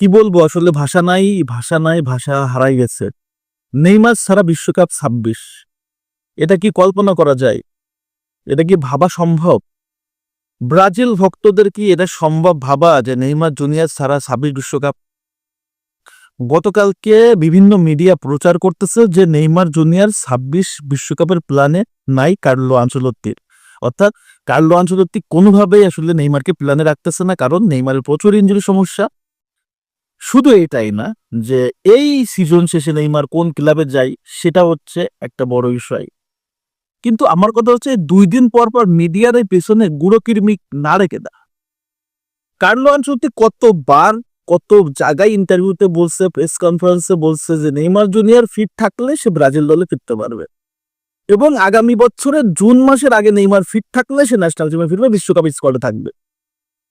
কি বলব? আসলে ভাষা নাই ভাষা নাই, ভাষা হারাই গেছে। নেইমার সারা বিশ্বকাপ ছাব্বিশ। এটা কি কল্পনা করা যায়? এটা কি ভাবা সম্ভব? ব্রাজিল ভক্তদের কি এটা সম্ভব ভাবা যে নেইমার জুনিয়ার সারা ছাব্বিশ বিশ্বকাপ? গতকালকে বিভিন্ন মিডিয়া প্রচার করতেছে যে নেইমার জুনিয়ার ছাব্বিশ বিশ্বকাপের প্ল্যানে নাই কার্লো আঞ্চলত্তির অর্থাৎ কার্লো আঞ্চলত্তি কোনোভাবেই আসলে নেইমারকে প্ল্যানে রাখতেছে না, কারণ নেইমারের প্রচুর ইঞ্জুরি সমস্যা। শুধু এটাই না, যে এই সিজন শেষে নেইমার কোন ক্লাবে যায় সেটা হচ্ছে একটা বড় বিষয়। কিন্তু আমার কথা হচ্ছে দুই দিন পর পর মিডিয়ার পেছনে গুঁড়ো কিরমিক না রেখে দা। কার্লো আনসুতি কতবার, কত জায়গায় ইন্টারভিউতে বলছে প্রেস কনফারেন্সে বলছে যে নেইমার জুনিয়র ফিট থাকলে সে ব্রাজিল দলে ফিরতে পারবে। এবং আগামী বছরের জুন মাসের আগে নেইমার ফিট থাকলে সে ন্যাশনাল টিমে ফিরবে, বিশ্বকাপ স্কোয়াডে থাকবে।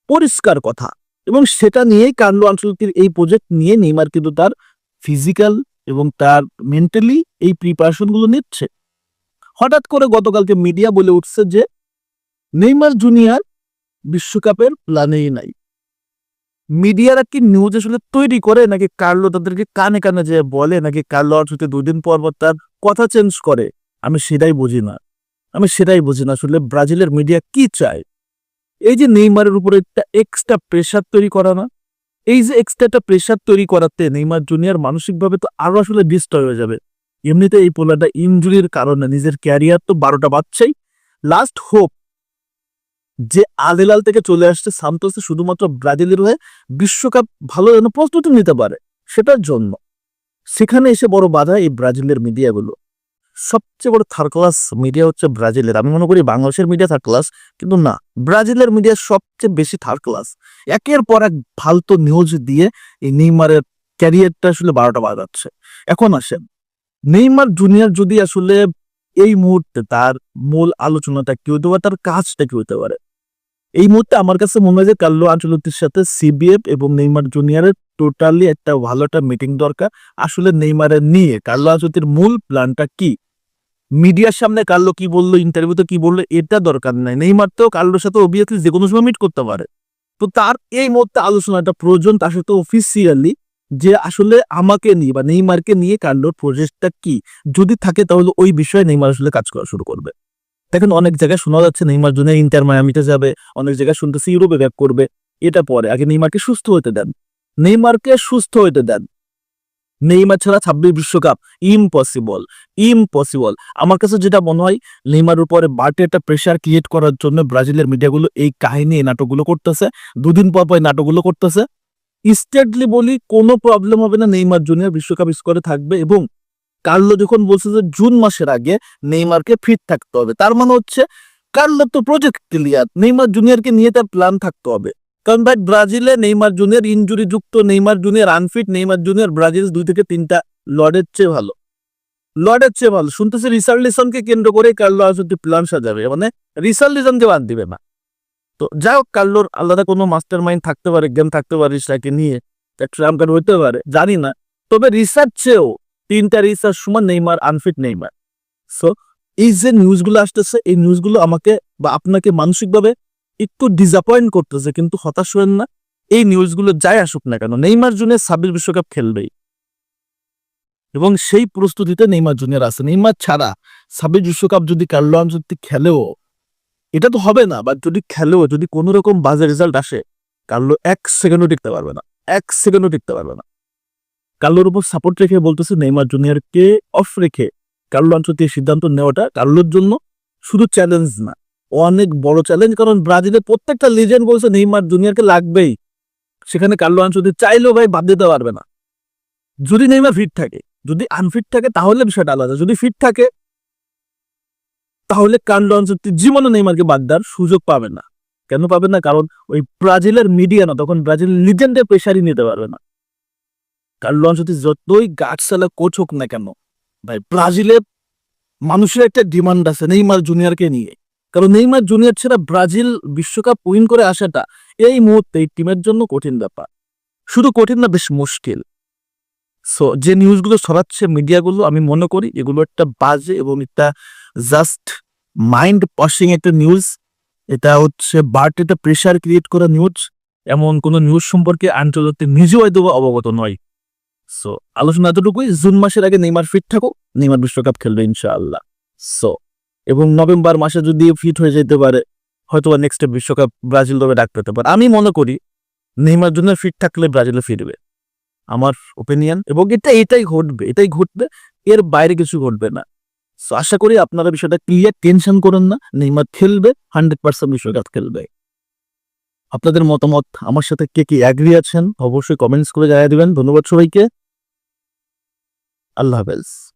পরিষ্কার কথা। এবং সেটা নিয়েই কার্লো আনসুতির এই প্রজেক্ট নিয়ে নেইমার কিন্তু তার ফিজিক্যাল এবং তার মেন্টালি এই প্রিপারেশনগুলো নিচ্ছে। হঠাৎ করে গতকালকে মিডিয়া বলে উঠছে যে নেইমার জুনিয়র বিশ্বকাপের প্ল্যানেই নাই। মিডিয়ারা কি নিউজ আসলে তৈরি করে, নাকি কার্লো তাদেরকে কানে কানে যে বলে, নাকি কার্লো আনসুতি দুই দিন পর পর তার কথা চেঞ্জ করে? আমি সেটাই বুঝি না। আমি সেটাই বুঝি না আসলে ব্রাজিলের মিডিয়া কি চায়? এই যে নেইমারের উপরে একটা এক্সট্রা প্রেশার তৈরি করা না, এই যে এক্সট্রা একটা প্রেশার তৈরি করাতে নেইমার জুনিয়র মানসিকভাবে তো আরও আসলে ডিস্ট্রয় হয়ে যাবে। এমনিতে এই পোলাটা ইনজুরির কারণে নিজের ক্যারিয়ার তো বারোটা বাচ্চাই লাস্ট হোপ যে আলেলাল থেকে চলে আসছে সান্তোসে শুধুমাত্র ব্রাজিলের হয়ে বিশ্বকাপ ভালো যেন প্রস্তুতি নিতে পারে, সেটার জন্য। সেখানে এসে বড় বাধা এই ব্রাজিলের মিডিয়াগুলো সবচেয়ে বড় থার্ড ক্লাস মিডিয়া হচ্ছে ব্রাজিলের। আমি মনে করি বাংলাদেশের মিডিয়া থার্ড ক্লাস কিন্তু না, ব্রাজিলের মিডিয়া সবচেয়ে বেশি থার্ড ক্লাস একের পর এক ফালতু নিউজ দিয়ে এই নেইমারের ক্যারিয়ারটা আসলে বারোটা বাজাচ্ছে। এখন আসেন, নেইমার জুনিয়র যদি আসলে এই মুহূর্তে তার মূল আলোচনাটা কি হতে পারে, তার কাজটা কি হতে পারে? এই মুহূর্তে আমার কাছে মনে হয় যে কার্লো আঞ্চলতির সাথে সিবিএফ এবং নেইমার জুনিয়রের টোটালি একটা ভালো একটা মিটিং দরকার। আসলে নেইমারের নিয়ে কার্লো আঞ্চলতির মূল প্ল্যানটা কি? মিডিয়ার সামনে কার্লো কি বলল ইন্টারভিউতে কি বলল, এটা দরকার নাই। নেইমার তো কার্লোর সাথে অবভিয়াসলি যে কোনো সময় মিট করতে পারে। তো তার এই মুহূর্তে আলোচনাটা প্রয়োজন, তার সাথে অফিসিয়ালি যে আসলে আমাকে নিয়ে বা নেইমারকে নিয়ে কার্লোর প্রজেক্টটা কি, যদি থাকে তাহলে ওই বিষয়ে নেইমার আসলে কাজ করা শুরু করবে। দেখেন, অনেক জায়গায় শোনা যাচ্ছে নেইমার জন্য ইন্টার মায়ামিতে যাবে, অনেক জায়গায় শুনতেছি ইউরোপে ব্যাক করবে। এটা পরে, আগে নেইমারকে সুস্থ হতে দেন। নেইমারকে সুস্থ হতে দেন। নেইমার ছাড়া ছাব্বিশ বিশ্বকাপ ইম্পসিবল ইম্পসিবল আমার কাছে যেটা মনে হয়, নেইমার উপরে বাড়তি একটা প্রেশার ক্রিয়েট করার জন্য ব্রাজিলের মিডিয়াগুলো এই কাহিনী, এই নাটকগুলো করতেছে। দুদিন পর পর নাটকগুলো করতেছে। স্টেটলি বলি, কোনো প্রবলেম হবে না নেইমার জুনিয়র বিশ্বকাপ স্কোরে থাকবে এবং কার্লো যখন বলছে যে জুন মাসের আগে নেইমারকে ফিট থাকতে হবে, তার মানে হচ্ছে কার্লোর তো প্রজেক্ট ক্লিয়ার নেইমার জুনিয়রকে নিয়ে তার প্ল্যান থাকতে হবে। কারণ ভাই, ব্রাজিলে নেইমার জুনিয়র ইঞ্জুরি যুক্ত Neymar junior, unfit Neymar junior, Brazil দুই থেকে তিনটা লর্ডের চেয়ে ভালো। লর্ডের চেয়ে ভালো। শুনতেছি রিসার্লিসনকে কেন্দ্র করে কার্লো আসলে প্ল্যান সাজাবে। মানে রিসার্লিসনকে বাদ দিবে না। তো যাই হোক, কার্লোর আলাদা কোনো মাস্টার মাইন্ড থাকতে পারে, গেম থাকতে পারে তাকে নিয়ে ট্রাম্প কার্ড হইতে পারে, জানি না। তবে রিসার্চ চেয়েও তিনটা রিসার্চ সমান নেইমার, আনফিট, নেইমার। সো এই যে নিউজগুলো আসতেছে, এই নিউজগুলো আমাকে বা আপনাকে মানসিকভাবে একটু ডিসঅ্যাপয়েন্ট করতেছে, কিন্তু হতাশ হবেন না। এই নিউজগুলো যাই আসুক না কেন, নেইমার জুনিয়র ছাব্বিশ বিশ্বকাপ খেলবেই। এবং সেই প্রস্তুতিতে নেইমার জুনিয়র আছে। নেইমার ছাড়া ছাব্বিশ বিশ্বকাপ যদি কার্লো আনচত্তি খেলেও, এটা তো হবে না বা যদি খেলেও, যদি কোনো রকম বাজে রেজাল্ট আসে, কার্লো এক সেকেন্ডও টিকতে পারবে না। এক সেকেন্ডও টিকতে পারবে না। কার্লোর উপর সাপোর্ট রেখে বলতেছে নেইমার জুনিয়রকে অফ রেখে কার্লো আনচত্তির সিদ্ধান্ত নেওয়াটা কার্লোর জন্য শুধু চ্যালেঞ্জ না। অনেক বড় চ্যালেঞ্জ কারণ ব্রাজিলের প্রত্যেকটা লিজেন্ড বলছে নেইমার জুনিয়রকে লাগবেই। সেখানে কার্লো আনচত্তি চাইলেও ভাই বাদ দিতে পারবে না। যদি নেইমার ফিট থাকে, যদি আনফিট থাকে, তাহলে বিষয়টা আলাদা। যদি ফিট থাকে, তাহলে কার্লো আনচত্তি জীবনে নেইমারকে বাদ দেওয়ার সুযোগ পাবে না। কেন পাবে না? কারণ ওই ব্রাজিলের মিডিয়া না, তখন ব্রাজিল লিজেন্ডের প্রেশারই নিতে পারবে না। কার্লো আনচত্তি যতই গাছসালা কোচ হোক না কেন, ভাই, ব্রাজিলের মানুষের একটা ডিমান্ড আছে নেইমার জুনিয়রকে নিয়ে। কারণ নেইমার জুনিয়র ছাড়া ব্রাজিল বিশ্বকাপ উইন করে আসাটা এই মুহূর্তে এই টিমের জন্য কঠিন ব্যাপার। শুধু কঠিন না, বেশ মুশকিল। সো যে নিউজগুলো ছড়াচ্ছে মিডিয়াগুলো, আমি মনে করি এগুলো একটা বাজে এবং একটা জাস্ট মাইন্ড ওয়াশিং একটা নিউজ এটা হচ্ছে বার্ট প্রেশার ক্রিয়েট করা নিউজ এমন কোনো নিউজ সম্পর্কে আন্তর্জাতিক নিজেও হয়তো অবগত নয়। সো আলোচনা এতটুকুই, জুন মাসের আগে নেইমার ফিট থাকুক, নেইমার বিশ্বকাপ খেলবে ইনশাআল্লাহ। সো এবং নভেম্বর মাসে যদি ফিট হয়ে যেতে পারে হয়তো নেক্সট বিশ্বকাপ ব্রাজিল দলে ডাক পেতে পারে। আমি মনে করি নেইমার জন্য ফিট থাকলে ব্রাজিলে ফিরবে। আমার ওপিনিয়ন এবং এটা, এটাই ঘটবে এটাই ঘটবে, এর বাইরে কিছু ঘটবে না। আশা করি আপনারা বিষয়টা ক্লিয়ার টেনশন করেন না। নেইমার খেলবে হান্ড্রেড পার্সেন্ট বিশ্বকাপ খেলবে। আপনাদের মতামত, আমার সাথে কে কি অ্যাগ্রি আছেন, অবশ্যই কমেন্টস করে জানিয়ে দিবেন। ধন্যবাদ সবাইকে। আল্লাহ হাফেজ।